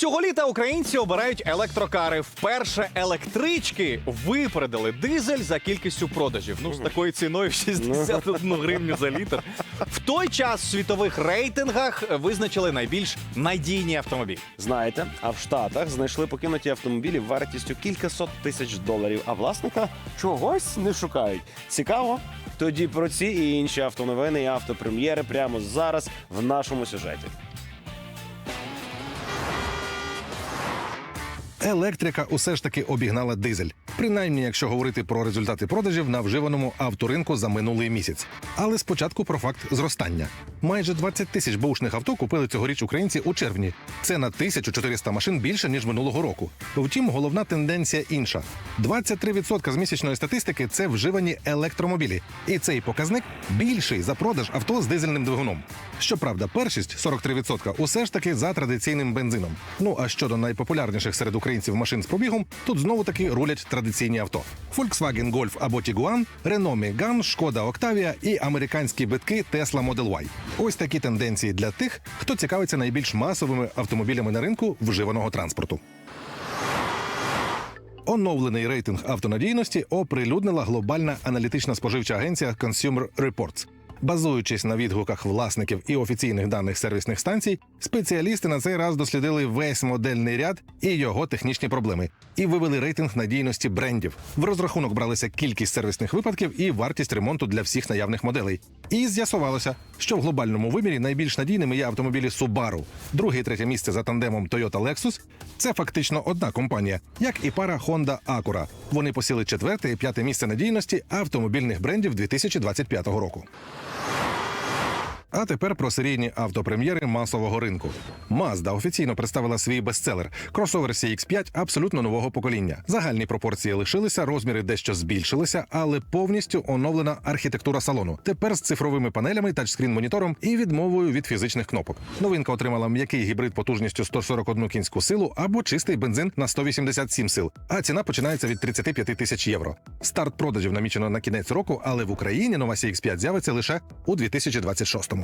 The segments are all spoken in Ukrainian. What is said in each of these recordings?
Цього літа українці обирають електрокари. Вперше електрички випередили дизель за кількістю продажів. Ну, з такою ціною в 61 гривню за літр. В той час в світових рейтингах визначили найбільш надійні автомобілі. Знаєте, а в Штатах знайшли покинуті автомобілі вартістю кількасот тисяч доларів, а власника чогось не шукають. Цікаво? Тоді про ці і інші автоновини і автопрем'єри прямо зараз в нашому сюжеті. Електрика усе ж таки обігнала дизель, принаймні, якщо говорити про результати продажів на вживаному авторинку за минулий місяць. Але спочатку про факт зростання. Майже 20 тисяч бушних авто купили цьогоріч українці у червні. Це на 1400 машин більше ніж минулого року. Втім, головна тенденція інша: 23% з місячної статистики це вживані електромобілі, і цей показник більший за продаж авто з дизельним двигуном. Щоправда, першість 43% усе ж таки за традиційним бензином. Ну а щодо найпопулярніших серед українців машин з пробігом, тут знову таки рулять традиційні авто: Volkswagen Golf або Tiguan, Renault Megane, Шкода Octavia і американські битки Tesla Model Y. Ось такі тенденції для тих, хто цікавиться найбільш масовими автомобілями на ринку вживаного транспорту. Оновлений рейтинг автонадійності оприлюднила глобальна аналітична споживча агенція Consumer Reports. Базуючись на відгуках власників і офіційних даних сервісних станцій, спеціалісти на цей раз дослідили весь модельний ряд і його технічні проблеми, і вивели рейтинг надійності брендів. В розрахунок бралися кількість сервісних випадків і вартість ремонту для всіх наявних моделей. І з'ясувалося, що в глобальному вимірі найбільш надійними є автомобілі Subaru. Друге і третє місце за тандемом Toyota Lexus – це фактично одна компанія, як і пара Honda Acura. Вони посіли четверте і п'яте місце надійності автомобільних брендів 2025 року. А тепер про серійні автопрем'єри масового ринку. Mazda офіційно представила свій бестселер кросовер CX-5 абсолютно нового покоління. Загальні пропорції лишилися, розміри дещо збільшилися, але повністю оновлена архітектура салону. Тепер з цифровими панелями, тачскрін-монітором і відмовою від фізичних кнопок. Новинка отримала м'який гібрид потужністю 141 кінську силу або чистий бензин на 187 сил. А ціна починається від 35 тисяч євро. Старт продажів намічено на кінець року, але в Україні нова CX-5 з'явиться лише у 2026-му.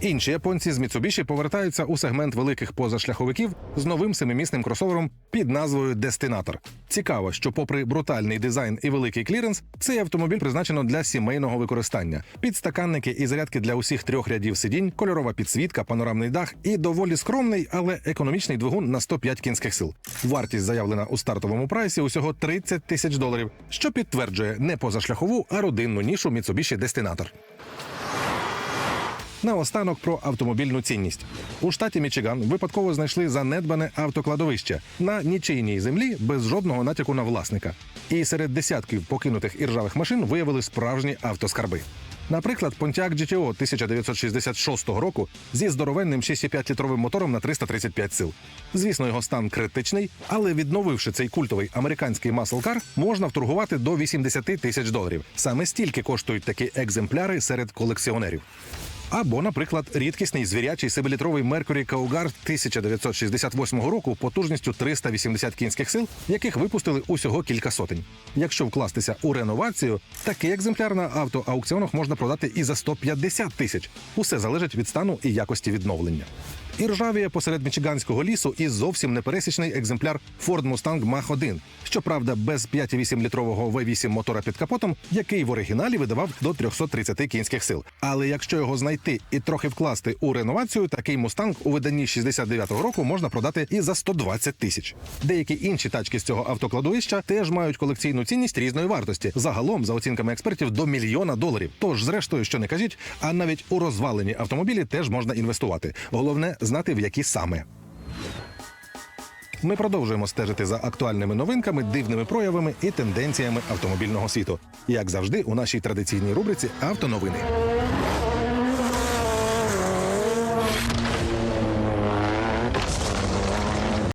Інші японці з Mitsubishi повертаються у сегмент великих позашляховиків з новим семимісним кросовером під назвою Дестинатор. Цікаво, що, попри брутальний дизайн і великий кліренс, цей автомобіль призначено для сімейного використання. Підстаканники і зарядки для усіх трьох рядів сидінь, кольорова підсвітка, панорамний дах і доволі скромний, але економічний двигун на 105 кінських сил. Вартість заявлена у стартовому прайсі усього 30 тисяч доларів, що підтверджує не позашляхову, а родинну нішу Mitsubishi Дестинатор. Наостанок про автомобільну цінність у штаті Мічиган випадково знайшли занедбане автокладовище на нічийній землі без жодного натяку на власника. І серед десятків покинутих іржавих машин виявили справжні автоскарби. Наприклад, Pontiac GTO 1966 року зі здоровенним 6,5-літровим мотором на 335 сил. Звісно, його стан критичний, але відновивши цей культовий американський маслкар, можна вторгувати до 80 тисяч доларів. Саме стільки коштують такі екземпляри серед колекціонерів. Або, наприклад, рідкісний звірячий себелітровий Mercury Каугар 1968 року потужністю 380 кінських сил, яких випустили усього кілька сотень. Якщо вкластися у реновацію, такий екземпляр на автоаукціонах можна продати і за 150 тисяч. Усе залежить від стану і якості відновлення. І ржавіє посеред мічиганського лісу і зовсім непересічний екземпляр Ford Mustang Mach-1, щоправда, без 5,8-літрового V8 мотора під капотом, який в оригіналі видавав до 330 кінських сил. Але якщо його знайти і трохи вкласти у реновацію, такий мустанг у виданні 69-го року можна продати і за 120 тисяч. Деякі інші тачки з цього автокладовища теж мають колекційну цінність різної вартості. Загалом, за оцінками експертів, до мільйона доларів. Тож, зрештою, що не кажіть, а навіть у розвалені автомобілі теж можна інвестувати. Головне знати в які саме. Ми продовжуємо стежити за актуальними новинками, дивними проявами і тенденціями автомобільного світу. Як завжди, у нашій традиційній рубриці Автоновини.